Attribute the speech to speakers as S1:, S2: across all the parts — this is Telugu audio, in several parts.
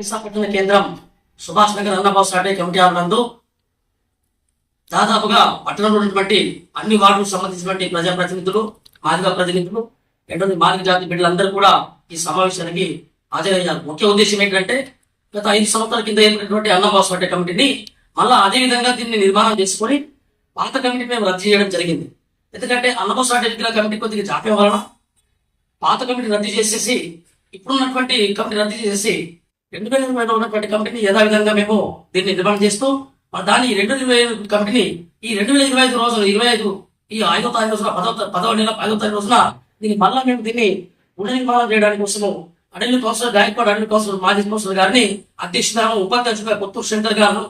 S1: విశాఖపట్నం కేంద్రం సుభాష్ నగర్ అన్నబాబు సాటే కమిటీ నందు దాదాపుగా పట్టణంలో ఉన్నటువంటి అన్ని వార్డులకు సంబంధించినటువంటి ప్రజాప్రతినిధులు మాదిగా ప్రతినిధులు ఎటువంటి మాదిగ జాతి బిడ్డలందరూ కూడా ఈ సమావేశానికి హాజరయ్యారు. ముఖ్య ఉద్దేశం ఏంటంటే గత ఐదు సంవత్సరాల కింద ఏర్పడినటువంటి అన్నబాబు సాటే కమిటీని మళ్ళా అదే విధంగా దీన్ని నిర్మాణం చేసుకొని పాత కమిటీ మేము రద్దు చేయడం జరిగింది. ఎందుకంటే అన్నబాబు సాటే విగ్రహ కమిటీ కొద్దిగా జాప్యం వలన పాత కమిటీ రద్దు చేసేసి ఇప్పుడున్నటువంటి కమిటీ రద్దు చేసేసి రెండు వేల ఇరవైలో ఉన్నటువంటి కమిటీని యథావిధంగా మేము దీన్ని నిర్మాణం చేస్తూ దాని ఈ రెండు ఇరవై ఐదు కమిటీని ఈ రెండు వేల ఇరవై ఐదు రోజులు ఇరవై ఐదు ఈ ఐదో తారీఖు రోజున పదో పదవ నెల ఐదో తారీఖు రోజున దీన్ని మళ్ళా మేము దీన్ని పునర్నిర్మాణం చేయడానికి కోసము అడవి కౌన్సిలర్ గాయక్వాడ్ అడవి కౌన్సిలర్ మాజీ కౌన్సిలర్ గారిని అధ్యక్షురాను ఉపాధ్యక్షుడిగా కొత్తూరు శంకర్ గారు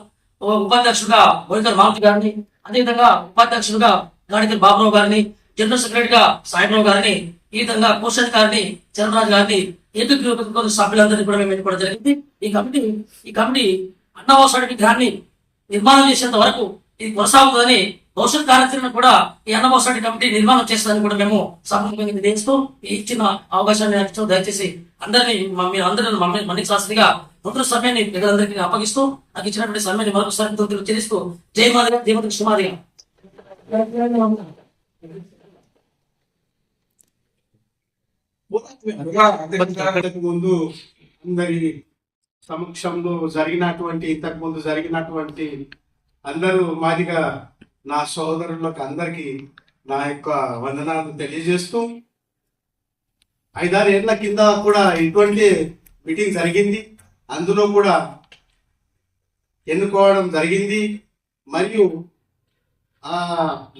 S1: ఉపాధ్యక్షుడిగా బోయికర్ మారుతి గారిని అదేవిధంగా ఉపాధ్యక్షుడిగా గాడికర్ బాబురావు గారిని జనరల్ సెక్రటరీగా సాయిరావు గారిని ఈ విధంగా కోషన్ గారిని చరణరాజు గారిని ఏపీ సభ్యులందరినీ కూడా మేము ఎన్నుకోవడం జరిగింది? ఈ కమిటీ ఈ కమిటీ అన్నవాసాడి విగ్రహాన్ని నిర్మాణం చేసేంత వరకు ఇది కొనసాగుతుందని భవిష్యత్ కార్యాచరణ కూడా ఈ అన్నవాసాడి కమిటీ నిర్మాణం చేస్తుందని కూడా మేము సభ్యులుగా తెలుస్తూ ఈ ఇచ్చిన అవకాశాన్ని ఇచ్చిన దయచేసి అందరినీ మీరు అందరిని మమ్మల్ని మన్నిక శాస్త్రిగా నూతన సమయాన్ని ప్రజలందరికీ అప్పగిస్తూ నాకు ఇచ్చినటువంటి సమయాన్ని మరొకసారి కృతజ్ఞతలు చెల్లిస్తూ మాదిగా జయమతి కృష్ణమాదిగా
S2: ముందు అందరి సమక్షంలో జరిగినటువంటి ఇంతకు ముందు జరిగినటువంటి అందరూ మాదిగా నా సోదరులకు అందరికి నా యొక్క వందనాలు తెలియజేస్తూ ఐదారు ఏళ్ళ కింద కూడా ఇటువంటి మీటింగ్ జరిగింది. అందులో కూడా ఎన్నుకోవడం జరిగింది. మరియు ఆ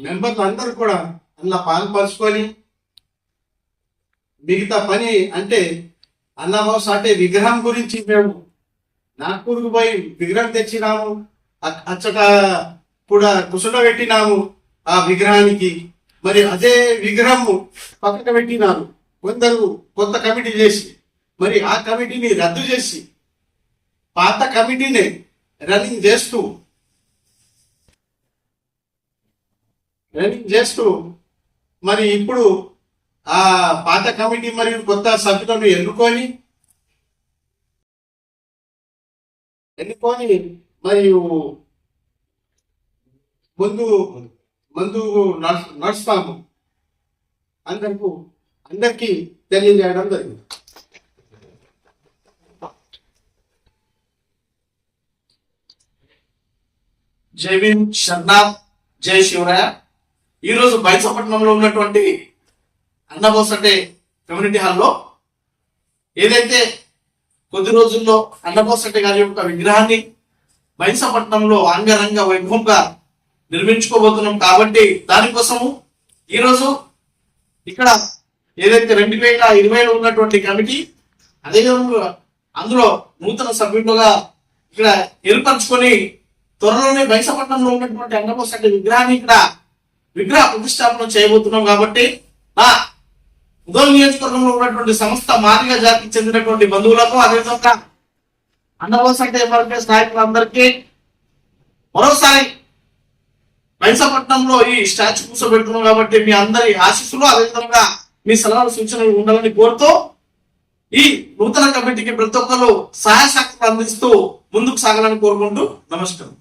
S2: మెంబర్లు అందరూ కూడా అందులో పాల్పంచుకొని మిగతా పని అంటే అన్నహౌస్ అంటే విగ్రహం గురించి మేము నాగ్పూర్కు పోయి విగ్రహం తెచ్చినాము. అచ్చట కూడా కుసుట పెట్టినాము ఆ విగ్రహానికి. మరి అదే విగ్రహము పక్కన పెట్టినారు. కొందరు కొత్త కమిటీ చేసి మరి ఆ కమిటీని రద్దు చేసి పాత కమిటీని రన్నింగ్ చేస్తూ రన్నింగ్ చేస్తూ మరి ఇప్పుడు ఆ పాత కమిటీ మరియు కొత్త సభ్యులను ఎన్నుకొని? ఎన్నుకొని మరియు ముందు ముందు నడుస్తాము. అందరికి అందరికీ తెలియజేయడం జరిగింది.
S3: జై భీమ్ షర్నాథ్ జై శివరాయ. ఈరోజు బైసపట్నంలో ఉన్నటువంటి అన్నబోసంటే కమ్యూనిటీ హాల్లో ఏదైతే కొద్ది రోజుల్లో అన్నబోసంటే గారి యొక్క విగ్రహాన్ని మైసపట్నంలో అంగరంగ వైభవంగా నిర్మించుకోబోతున్నాం కాబట్టి దానికోసము ఈరోజు ఇక్కడ ఏదైతే రెండు వేల ఇరవైలో ఉన్నటువంటి కమిటీ అదేవిధంగా అందులో నూతన సభ్యులుగా ఇక్కడ ఏర్పరచుకొని త్వరలోనే బైసపట్నంలో ఉన్నటువంటి అంగపోసంటి విగ్రహాన్ని ఇక్కడ విగ్రహ ప్రతిష్టాపన చేయబోతున్నాం కాబట్టి నా ఉదయం నియోజకవర్గంలో ఉన్నటువంటి సంస్థ మాదిగా జాతికి చెందినటువంటి బంధువులకు అదేవిధంగా అన్నపోసంటి ఎంఆర్పీఎస్ నాయకులందరికీ మరోసారి బైసపట్నంలో ఈ స్టాచ్యూ కూర్చోబెట్టుకున్నాం కాబట్టి మీ అందరి ఆశీస్సులు అదేవిధంగా మీ సలహాలు సూచనలు ఉండాలని కోరుతూ ఈ నూతన కమిటీకి ప్రతి ఒక్కరు సహాయ అందిస్తూ ముందుకు సాగాలని కోరుకుంటూ నమస్కారం.